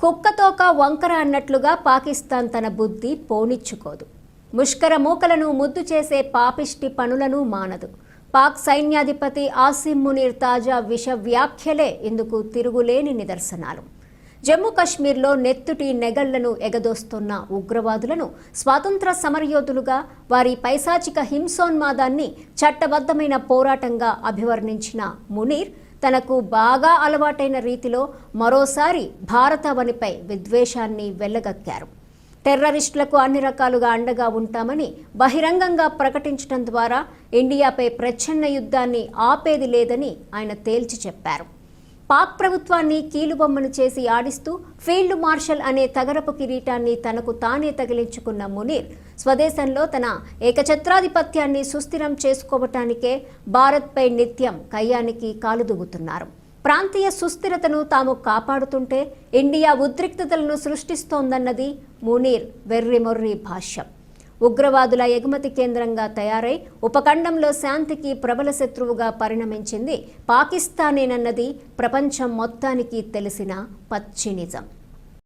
కుక్కతోక వంకర అన్నట్లుగా పాకిస్తాన్ తన బుద్ధి పోనిచ్చుకోదు. ముష్కర మూకలను ముద్దు చేసే పాపిష్టి పనులను మానదు. పాక్ సైన్యాధిపతి ఆసిమ్ మునీర్ తాజా విష వ్యాఖ్యలే ఇందుకు తిరుగులేని నిదర్శనాలు. జమ్మూ కశ్మీర్లో నెత్తుటి నెగళ్ళను ఎగదోస్తున్న ఉగ్రవాదులను స్వాతంత్ర సమరయోధులుగా వారి పైశాచిక హింసోన్మాదాన్ని చట్టబద్ధమైన పోరాటంగా అభివర్ణించిన మునీర్ తనకు బాగా అలవాటైన రీతిలో మరోసారి భారతావనిపై విద్వేషాన్ని వెళ్ళగక్కారు టెర్రరిస్టులకు అన్ని రకాలుగా అండగా ఉంటామని బహిరంగంగా ప్రకటించడం ద్వారా ఇండియాపై ప్రచ్ఛన్న యుద్ధాన్ని ఆపేది లేదని ఆయన తేల్చి చెప్పారు. పాక్ ప్రభుత్వాన్ని కీలుబొమ్మను చేసి ఆడిస్తూ ఫీల్డ్ మార్షల్ అనే తగరపు కిరీటాన్ని తనకు తానే తగిలించుకున్న మునీర్ స్వదేశంలో తన ఏకఛత్రాధిపత్యాన్ని సుస్థిరం చేసుకోవటానికే భారత్పై నిత్యం కయ్యానికి కాలుదూగుతున్నారు ప్రాంతీయ సుస్థిరతను తాము కాపాడుతుంటే ఇండియా ఉద్రిక్తతలను సృష్టిస్తోందన్నది మునీర్ వెర్రిమొర్రి భాష్యం. ఉగ్రవాదుల ఎగుమతి కేంద్రంగా తయారై ఉపఖండంలో శాంతికి ప్రబల శత్రువుగా పరిణమించింది పాకిస్తానేనన్నది ప్రపంచం మొత్తానికి తెలిసిన పచ్చి నిజం.